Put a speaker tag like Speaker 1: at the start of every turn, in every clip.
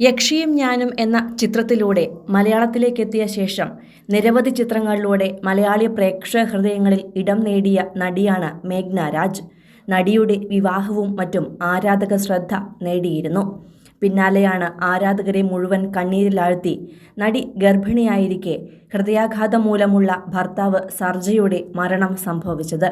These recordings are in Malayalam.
Speaker 1: യക്ഷിയും ഞാനും എന്ന ചിത്രത്തിലൂടെ മലയാളത്തിലേക്കെത്തിയ ശേഷം നിരവധി ചിത്രങ്ങളിലൂടെ മലയാളി പ്രേക്ഷക ഹൃദയങ്ങളിൽ ഇടം നേടിയ നടിയാണ് മേഘ്ന രാജ്. നടിയുടെ വിവാഹവും മറ്റും ആരാധക ശ്രദ്ധ നേടിയിരുന്നു. പിന്നാലെയാണ് ആരാധകരെ മുഴുവൻ കണ്ണീരിലാഴ്ത്തി നടി ഗർഭിണിയായിരിക്കെ ഹൃദയാഘാതം മൂലമുള്ള ഭർത്താവ് സർജയുടെ മരണം സംഭവിച്ചത്.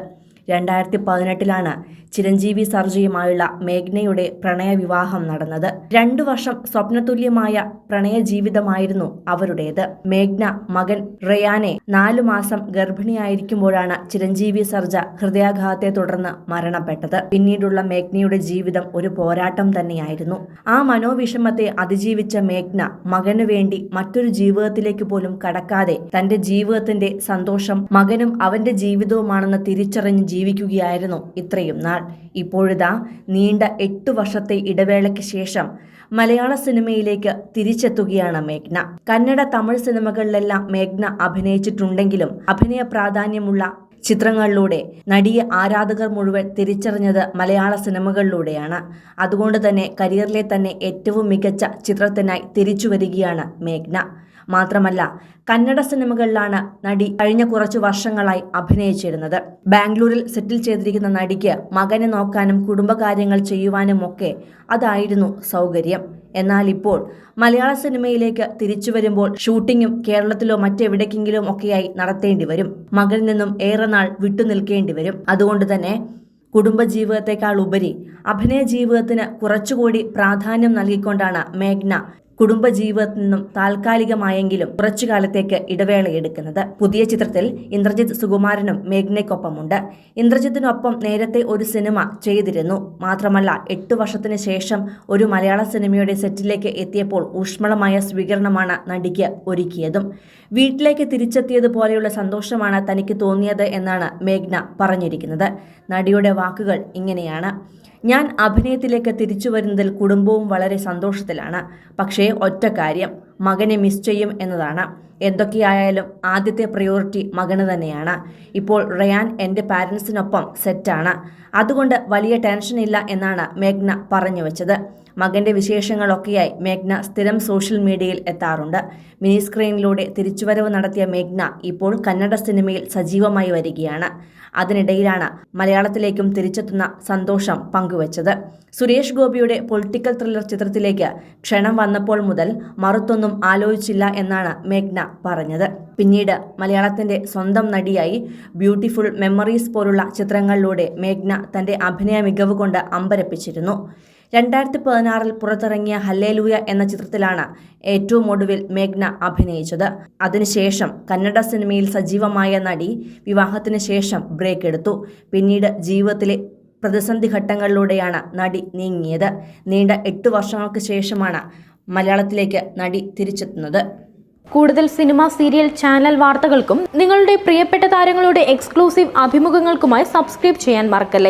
Speaker 1: രണ്ടായിരത്തി പതിനെട്ടിലാണ് ചിരഞ്ജീവി സർജയുമായുള്ള മേഘ്നയുടെ പ്രണയവിവാഹം നടന്നത്. രണ്ടു വർഷം സ്വപ്നതുല്യമായ പ്രണയ ജീവിതമായിരുന്നു അവരുടേത്. മേഘ്ന മകൻ റയാനെ നാലു മാസം ഗർഭിണിയായിരിക്കുമ്പോഴാണ് ചിരഞ്ജീവി സർജ ഹൃദയാഘാതത്തെ തുടർന്ന് മരണപ്പെട്ടത്. പിന്നീടുള്ള മേഘ്നയുടെ ജീവിതം ഒരു പോരാട്ടം തന്നെയായിരുന്നു. ആ മനോവിഷമത്തെ അതിജീവിച്ച മേഘ്ന മകനു വേണ്ടി മറ്റൊരു ജീവിതത്തിലേക്ക് പോലും കടക്കാതെ തന്റെ ജീവിതത്തിന്റെ സന്തോഷം മകനും അവന്റെ ജീവിതവുമാണെന്ന് തിരിച്ചറിഞ്ഞ് ജീവിക്കുകയായിരുന്നു ഇത്രയും നാൾ. ഇപ്പോഴിതാ നീണ്ട എട്ടു വർഷത്തെ ഇടവേളയ്ക്ക് ശേഷം മലയാള സിനിമയിലേക്ക് തിരിച്ചെത്തുകയാണ് മേഘ്ന. കന്നഡ തമിഴ് സിനിമകളിലെല്ലാം മേഘ്ന അഭിനയിച്ചിട്ടുണ്ടെങ്കിലും അഭിനയ പ്രാധാന്യമുള്ള ചിത്രങ്ങളിലൂടെ നടിയെ ആരാധകർ മുഴുവൻ തിരിച്ചറിഞ്ഞത് മലയാള സിനിമകളിലൂടെയാണ്. അതുകൊണ്ട് തന്നെ കരിയറിലെ തന്നെ ഏറ്റവും മികച്ച ചിത്രത്തിനായി തിരിച്ചു വരികയാണ് മേഘ്ന. മാത്രമല്ല കന്നഡ സിനിമകളിലാണ് നടി കഴിഞ്ഞ കുറച്ചു വർഷങ്ങളായി അഭിനയിച്ചിരുന്നത്. ബാംഗ്ലൂരിൽ സെറ്റിൽ ചെയ്തിരിക്കുന്ന നടിക്ക് മകനെ നോക്കാനും കുടുംബകാര്യങ്ങൾ ചെയ്യുവാനും ഒക്കെ അതായിരുന്നു സൗകര്യം. എന്നാൽ ഇപ്പോൾ മലയാള സിനിമയിലേക്ക് തിരിച്ചു വരുമ്പോൾ ഷൂട്ടിങ്ങും കേരളത്തിലോ മറ്റെവിടേക്കെങ്കിലും ഒക്കെയായി നടത്തേണ്ടി വരും. മകളിൽ നിന്നും ഏറെ നാൾ വിട്ടുനിൽക്കേണ്ടി വരും. അതുകൊണ്ട് തന്നെ കുടുംബജീവിതത്തെക്കാൾ ഉപരി അഭിനയ ജീവിതത്തിന് കുറച്ചുകൂടി പ്രാധാന്യം നൽകിക്കൊണ്ടാണ് മേഘ്ന കുടുംബജീവിതത്തിൽ നിന്നും താൽക്കാലികമായെങ്കിലും കുറച്ചു കാലത്തേക്ക് ഇടവേളയെടുക്കുന്നത് പുതിയ ചിത്രത്തിൽ ഇന്ദ്രജിത്ത് സുകുമാരനും മേഘ്നയ്ക്കൊപ്പമുണ്ട്. ഇന്ദ്രജിത്തിനൊപ്പം നേരത്തെ ഒരു സിനിമ ചെയ്തിരുന്നു. മാത്രമല്ല എട്ടു വർഷത്തിന് ശേഷം ഒരു മലയാള സിനിമയുടെ സെറ്റിലേക്ക് എത്തിയപ്പോൾ ഊഷ്മളമായ സ്വീകരണമാണ് നടിക്ക് ഒരുക്കിയതും. വീട്ടിലേക്ക് തിരിച്ചെത്തിയതുപോലെയുള്ള സന്തോഷമാണ് തനിക്ക് തോന്നിയത് എന്നാണ് മേഘ്ന പറഞ്ഞിരിക്കുന്നത്. നടിയുടെ വാക്കുകൾ ഇങ്ങനെയാണ്. ഞാൻ അഭിനയത്തിലേക്ക് തിരിച്ചു വരുന്നതിൽ കുടുംബവും വളരെ സന്തോഷത്തിലാണ്. പക്ഷേ ഒറ്റ കാര്യം. മകനെ മിസ് ചെയ്യും എന്നതാണ്. എന്തൊക്കെയായാലും ആദ്യത്തെ പ്രയോറിറ്റി മകന് തന്നെയാണ്. ഇപ്പോൾ റയാൻ എന്റെ പാരൻസിനൊപ്പം സെറ്റാണ് അതുകൊണ്ട് വലിയ ടെൻഷൻ ഇല്ല എന്നാണ് മേഘ്ന പറഞ്ഞു വെച്ചത്. മകന്റെ വിശേഷങ്ങളൊക്കെയായി മേഘ്ന സ്ഥിരം സോഷ്യൽ മീഡിയയിൽ എത്താറുണ്ട്. മിനി സ്ക്രീനിലൂടെ തിരിച്ചുവരവ് നടത്തിയ മേഘ്ന ഇപ്പോൾ കന്നഡ സിനിമയിൽ സജീവമായി വരികയാണ്. അതിനിടയിലാണ് മലയാളത്തിലേക്കും തിരിച്ചെത്തുന്ന സന്തോഷം പങ്കുവച്ചത്. സുരേഷ് ഗോപിയുടെ പൊളിറ്റിക്കൽ ത്രില്ലർ ചിത്രത്തിലേക്ക് ക്ഷണം വന്നപ്പോൾ മുതൽ മറുത്തൊന്നും ആലോചിച്ചില്ല എന്നാണ് മേഘ്ന പറഞ്ഞത്. പിന്നീട് മലയാളത്തിന്റെ സ്വന്തം നടിയായി ബ്യൂട്ടിഫുൾ മെമ്മറീസ് പോലുള്ള ചിത്രങ്ങളിലൂടെ മേഘ്ന തന്റെ അഭിനയ മികവ് കൊണ്ട് അമ്പരപ്പിച്ചിരുന്നു. രണ്ടായിരത്തി പതിനാറിൽ പുറത്തിറങ്ങിയ ഹല്ലേലൂയ എന്ന ചിത്രത്തിലാണ് ഏറ്റവും ഒടുവിൽ മേഘ്ന അഭിനയിച്ചത്. അതിനുശേഷം കന്നഡ സിനിമയിൽ സജീവമായ നടി വിവാഹത്തിന് ശേഷം ബ്രേക്ക് എടുത്തു. പിന്നീട് ജീവിതത്തിലെ പ്രതിസന്ധി ഘട്ടങ്ങളിലൂടെയാണ് നടി നീങ്ങിയത്. നീണ്ട എട്ട് വർഷങ്ങൾക്ക് ശേഷമാണ് മലയാളത്തിലേക്ക് നടി തിരിച്ചെത്തുന്നത്.
Speaker 2: കൂടുതൽ സിനിമ സീരിയൽ ചാനൽ വാർത്തകൾക്കും നിങ്ങളുടെ പ്രിയപ്പെട്ട താരങ്ങളുടെ എക്സ്ക്ലൂസീവ് അഭിമുഖങ്ങൾക്കുമായി സബ്സ്ക്രൈബ് ചെയ്യാൻ മറക്കല്ലേ?